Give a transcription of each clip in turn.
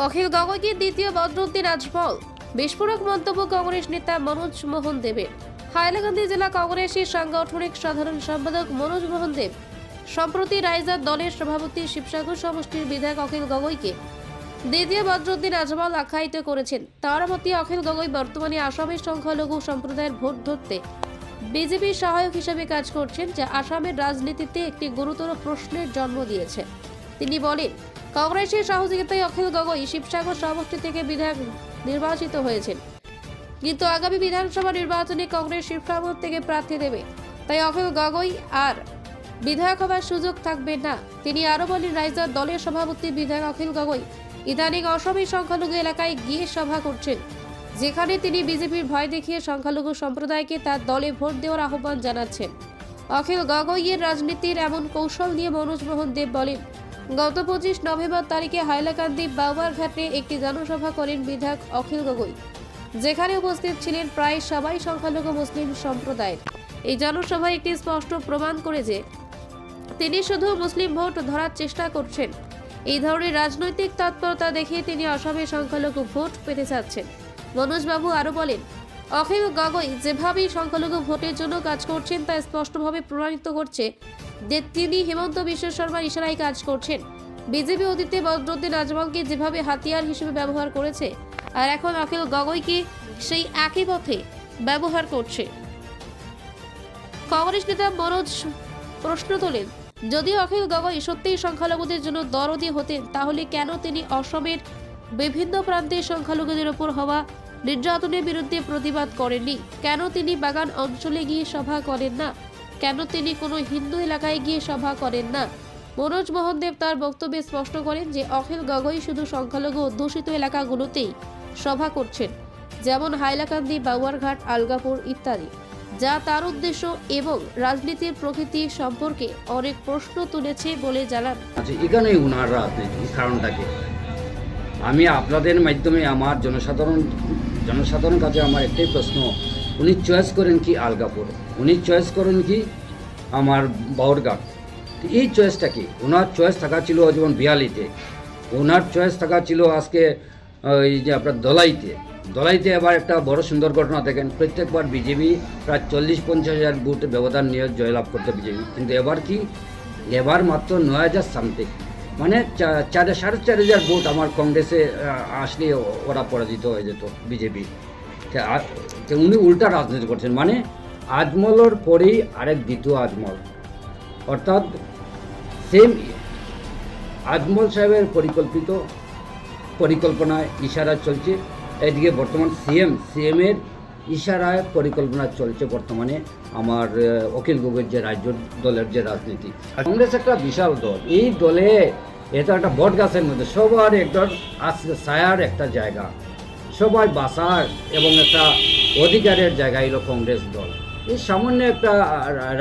অখিল গগৈকে দ্বিতীয় বদরুদ্দিন আজমল বিস্ফোরক মন্তব্য কংগ্রেস নেতা মনোজ মোহন দেবের হাইলাকান্দি জেলা কংগ্রেসের সাংগঠনিক সাধারণ সম্পাদক মনোজ মোহন দেব। সম্প্রতি রাইজার দলের সভাপতি শিবসাগর সমষ্টির বিধায়ক অখিল গগৈকে দ্বিতীয় বদরুদ্দিন আজমল আখ্যায়িত করেছেন। তার মতে, অখিল গগৈ বর্তমানে আসামের সংখ্যালঘু সম্প্রদায়ের ভোট ধরতে বিজেপির সহায়ক হিসেবে কাজ করছেন, যা আসামের রাজনীতিতে একটি গুরুতর প্রশ্নের জন্ম দিয়েছে। তিনি বলেন কংগ্রেসের সহযোগিতায় অখিল গগৈ শিবসাগর সমষ্টি থেকে বিধায়ক নির্বাচিত হয়েছেন। কিন্তু আগামী বিধানসভা নির্বাচনে কংগ্রেস শিবসাগর থেকে প্রার্থী দেবে। তাই অখিল গগৈ আর বিধায়ক হবার সুযোগ থাকবে না। তিনি আরও বলেন রাইজার দলের সভাপতি বিধায়ক অখিল গগৈ ইদানিং অসমের সংখ্যালঘু এলাকায় গিয়ে সভা করছেন, যেখানে তিনি বিজেপির ভয় দেখিয়ে সংখ্যালঘু সম্প্রদায়কে তার দলে ভোট দেওয়ার আহ্বান জানাচ্ছেন। অখিল গগৈয়ের রাজনীতির এমন কৌশল নিয়ে মনোজ মোহন দেব বলেন গত পঁচিশ নভেম্বর তারিখে হাইলাকান্দি বাউবার ঘাটে একটি জনসভা করেন বিধায়ক অখিল গগৈ। যেখানে উপস্থিত ছিলেন প্রায় সবাই সংখ্যালঘু মুসলিম সম্প্রদায়ের। এই জনসভায় একটি স্পষ্ট প্রমাণ করে যে তিনি শুধু মুসলিম ভোট ধরার চেষ্টা করছেন। এই ধরনের রাজনৈতিক তৎপরতা দেখে তিনি অসমের সংখ্যালঘু ভোট পেতে চাচ্ছেন। মনোজবাবু আরও বলেন, অখিল গগৈ যেভাবেই সংখ্যালঘু ভোটের জন্য কাজ করছেন তা স্পষ্টভাবে প্রমাণিত করছে যে তিনি হেমন্ত বিশ্ব শর্মার ইশারায় কাজ করছেন। বিজেপি অতীতে বদরুদ্দিন আজমলকে যেভাবে হাতিয়ার হিসেবে ব্যবহার করেছে, আর এখন অখিল গগৈকে সেই একই পথে ব্যবহার করছে? কংগ্রেস নেতা মনোজ প্রশ্ন তোলেন যদি অখিল গগৈ সত্যিই সংখ্যালঘুদের জন্য দরদি হতেন, তাহলে কেন তিনি অসমের বিভিন্ন প্রান্তে সংখ্যালঘুদের ওপর হওয়া নির্যাতনের বিরুদ্ধে প্রতিবাদ করেননি? কেন তিনি বাগান অঞ্চলে গিয়ে সভা করেন না? কেন তিনি কোনো হিন্দু এলাকায় গিয়ে সভা করেন না? মনোজ মোহন দেব তার বক্তব্যে স্পষ্ট করেন যে, অখিল গগৈ শুধু সংখ্যালঘু অধ্যুষিত এলাকাগুলোতেই সভা করছেন, যেমন হাইলাকান্দি, বাউয়ারঘাট, আলগাপুর ইত্যাদি, যা তার উদ্দেশ্য এবং রাজনীতির প্রকৃতি সম্পর্কে অনেক প্রশ্ন তুলেছে বলে জানান। আচ্ছা এখানে উনার রাজনীতি কারণটাকে। আমি আপনাদের মাধ্যমে আমার জনসাধারণ জনসাধারণ কাছে আমার একটাই প্রশ্ন, উনি চয়েস করেন কি আলগাপুর? উনি চয়েস করেন কি? আমার বাউরঘাট তো এই চয়েসটা কি? ওনার চয়েস থাকা ছিল যেমন বিয়ালিতে, ওনার চয়েস থাকা ছিল আজকে ওই যে আপনার দলাইতে। দলাইতে এবার একটা বড় সুন্দর ঘটনা দেখেন, প্রত্যেকবার বিজেপি প্রায় চল্লিশ পঞ্চাশ হাজার ভোট ব্যবধান নিয়ে জয়লাভ করতে বিজেপি। কিন্তু এবার কি? এবার মাত্র নয় হাজার সামথিং মানে চার, সাড়ে চার হাজার ভোট আমার কংগ্রেসে আসলে ওরা পরাজিত হয়ে যেত বিজেপি। উনি উল্টা রাজনীতি করছেন। মানে আজমলের পরেই আরেক দ্বিতীয় আজমল। অর্থাৎ সেম আজমল সাহেবের পরিকল্পিত পরিকল্পনায় ইশারা চলছে। এদিকে বর্তমান সিএম সিএমের ইশারায় পরিকল্পনা চলছে বর্তমানে আমার অখিল গগৈর যে রাজ্য দলের যে রাজনীতি। কংগ্রেস একটা বিশাল দল। এই দলে এটা একটা বট গাছের মধ্যে। সবার একটা ছায়ার একটা জায়গা। সবাই বাসার এবং একটা অধিকারের জায়গা এলো কংগ্রেস দল। এই সামান্য একটা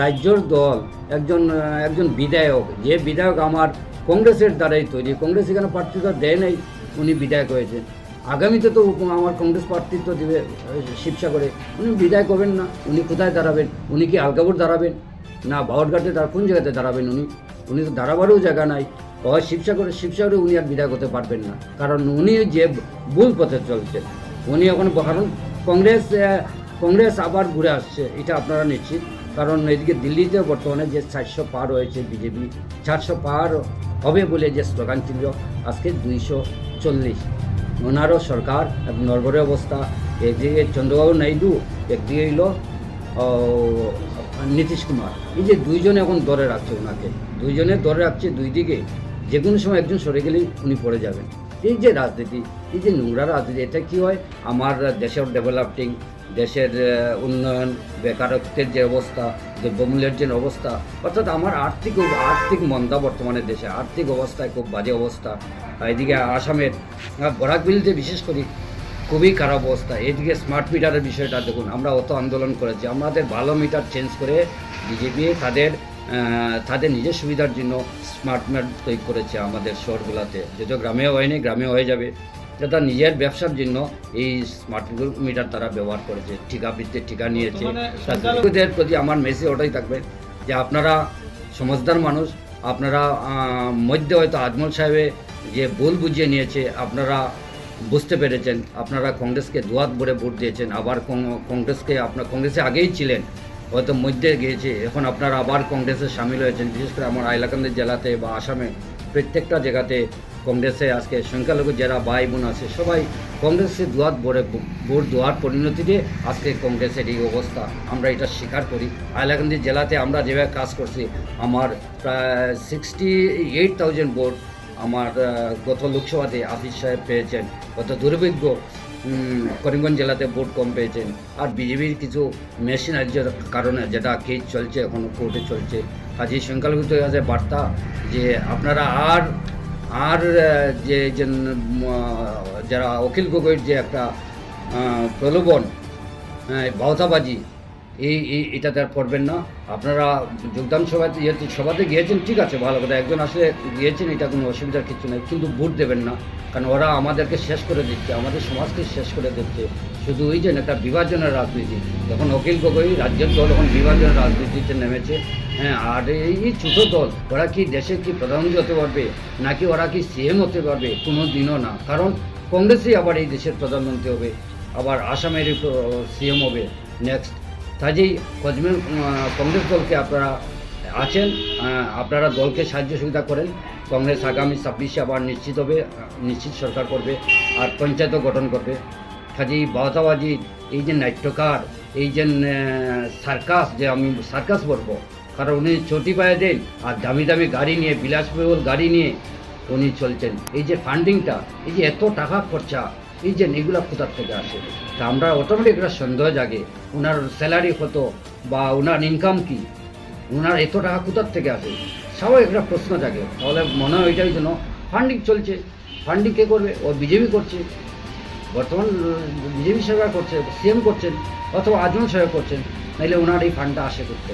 রাজ্যর দল, একজন একজন বিধায়ক, যে বিধায়ক আমার কংগ্রেসের দ্বারাই তৈরি, কংগ্রেস এখানে প্রার্থিত্ব দেয় নাই, উনি বিধায়ক হয়েছেন। আগামীতে তো আমার কংগ্রেস প্রার্থিত্ব দিবে শিবসাগরে। উনি বিধায়ক হবেন না, উনি কোথায় দাঁড়াবেন? উনি কি আলগাপুর দাঁড়াবেন? না, বাউরঘাটে দাঁড়, কোন জায়গাতে দাঁড়াবেন উনি? উনি তো দাঁড়াবারও জায়গা নাই। হয় শিবসাগরে শিবসাগরে উনি আর বিদায় করতে পারবেন না। কারণ উনি যে ভুল পথে চলছেন, উনি এখন কারণ কংগ্রেস কংগ্রেস আবার ঘুরে আসছে এটা আপনারা নিশ্চিত। কারণ এদিকে দিল্লিতে বর্তমানে যে চারশো পার হয়েছে বিজেপি চারশো পার হবে বলে যে স্লোগান ছিল আজকে দুইশো চল্লিশ। ওনারও সরকার এক নরবরে অবস্থা একদিকে চন্দ্রবাবু নাইডু একদিকে ও, নীতিশ কুমার। এই যে দুইজনে এখন দরে রাখছে ওনাকে দুইজনে দরে রাখছে দুই দিকে যে কোনো সময় একজন সরে গেলেই উনি পড়ে যাবেন। এই যে রাজনীতি এই যে নোংরা রাজনীতি এটা কী হয়? আমার দেশের ডেভেলপটিং দেশের উন্নয়ন, বেকারত্বের যে অবস্থা, দ্রব্যমূল্যের যে অবস্থা, অর্থাৎ আমার আর্থিক আর্থিক মন্দা বর্তমানে দেশে, আর্থিক অবস্থায় খুব বাজে অবস্থা। এদিকে আসামের বরাকবিলিতে বিশেষ করি খুবই খারাপ অবস্থা। এদিকে স্মার্ট মিটারের বিষয়টা দেখুন, আমরা অত আন্দোলন করেছি। আমাদের ভালো মিটার চেঞ্জ করে বিজেপি তাদের তাদের নিজের সুবিধার জন্য স্মার্ট মিটার তৈরি করেছে আমাদের শহরগুলোতে। যদিও গ্রামে হয়নি গ্রামে হয়ে যাবে। এটা নিজের ব্যবসার জন্য এই স্মার্ট মিটার তারা ব্যবহার করেছে ঠিকা ভিত্তিক ঠিকা নিয়েছে। তাদের প্রতি আমার মেসেজ ওটাই থাকবে যে আপনারা সমাজদার মানুষ আপনারা মধ্যে হয়তো আজমল সাহেবে যে ভুল বুঝিয়ে নিয়েছে আপনারা বুঝতে পেরেছেন। আপনারা কংগ্রেসকে দুয়াত ভরে ভোট দিয়েছেন। আবার কংগ্রেসকে আপনার কংগ্রেসে আগেই ছিলেন। হয়তো মধ্যে গিয়েছে। এখন আপনারা আবার কংগ্রেসে সামিল হয়েছেন। বিশেষ করে আমার হাইলাকান্দি জেলাতে বা আসামে প্রত্যেকটা জায়গাতে কংগ্রেসে আজকে সংখ্যালঘু যারা ভাই বোন আছে সবাই কংগ্রেসের ভরে ভো- ভোট দেওয়ার পরিণতিতে আজকে কংগ্রেসের এই অবস্থা। আমরা এটা স্বীকার করি। হাইলাকান্দি জেলাতে আমরা যেভাবে কাজ করছি আমার প্রায় সিক্সটি এইট থাউজেন্ড ভোট আমার গত লোকসভাতে আফিস সাহেব পেয়েছেন। গত উম, করিমগঞ্জ জেলাতে ভোট কম পেয়েছেন আর বিজেপির কিছু মেশিনারিজের কারণে, যেটা কেস চলছে এখনও কোর্টে চলছে। কাজে সংখ্যালঘু আছে, বার্তা যে আপনারা আর আর যে যারা অখিল গগৈর যে একটা প্রলোভন বাউতাবাজি এই এই, এটাতে আর পড়বেন না। আপনারা যোগদান সভাতে সভাতে গিয়েছেন, ঠিক আছে, ভালো কথা। একজন আসলে গিয়েছেন, এটা কোনো অসুবিধার কিছু নেই, কিন্তু ভোট দেবেন না। কারণ ওরা আমাদেরকে শেষ করে দিচ্ছে, আমাদের সমাজকে শেষ করে দিচ্ছে। শুধু ওই যে একটা বিভাজনের রাজনীতি। যখন অখিল গগৈ রাজ্যের দল এখন বিভাজনের রাজনীতিতে নেমেছে। হ্যাঁ আর এই ছোটো দল, ওরা কি দেশের কি প্রধানমন্ত্রী হতে পারবে? নাকি ওরা কি সিএম হতে পারবে? কোনো দিনও না। কারণ কংগ্রেসই আবার এই দেশের প্রধানমন্ত্রী হবে। আবার আসামের সিএম হবে। নেক্সট কাজেই কজমের কংগ্রেস দলকে আপনারা আছেন আপনারা দলকে সাহায্য সুবিধা করেন। কংগ্রেস আগামী ছাব্বিশে আবার নিশ্চিত হবে, নিশ্চিত সরকার করবে আর পঞ্চায়েতও গঠন করবে। কাজেই বাহতাবাজি এই যে নাট্যকার, এই যে সার্কাস, যে আমি সার্কাস বলব, কারণ উনি চটি পায়ে দেন আর দামি দামি গাড়ি নিয়ে, বিলাসবহুল গাড়ি নিয়ে উনি চলছেন। এই যে ফান্ডিংটা এই যে এত টাকা খরচা, এই যে এগুলা কোথার থেকে আসে? তা আমরা অটোমেটিক একটা সন্দেহ জাগে ওনার স্যালারি কত বা ওনার ইনকাম কি? ওনার এত টাকা কোথার থেকে আসে? সবাই একটা প্রশ্ন থাকে তাহলে মনে হয় ওইটাই জন্য ফান্ডিং চলছে। ফান্ডিং কে করবে? ও বিজেপি করছে। বর্তমান বিজেপি সরকার করছে সিএম করছেন, অথবা আজমল সরকার করছেন নাহলে ওনার এই ফান্ডটা আসে করতে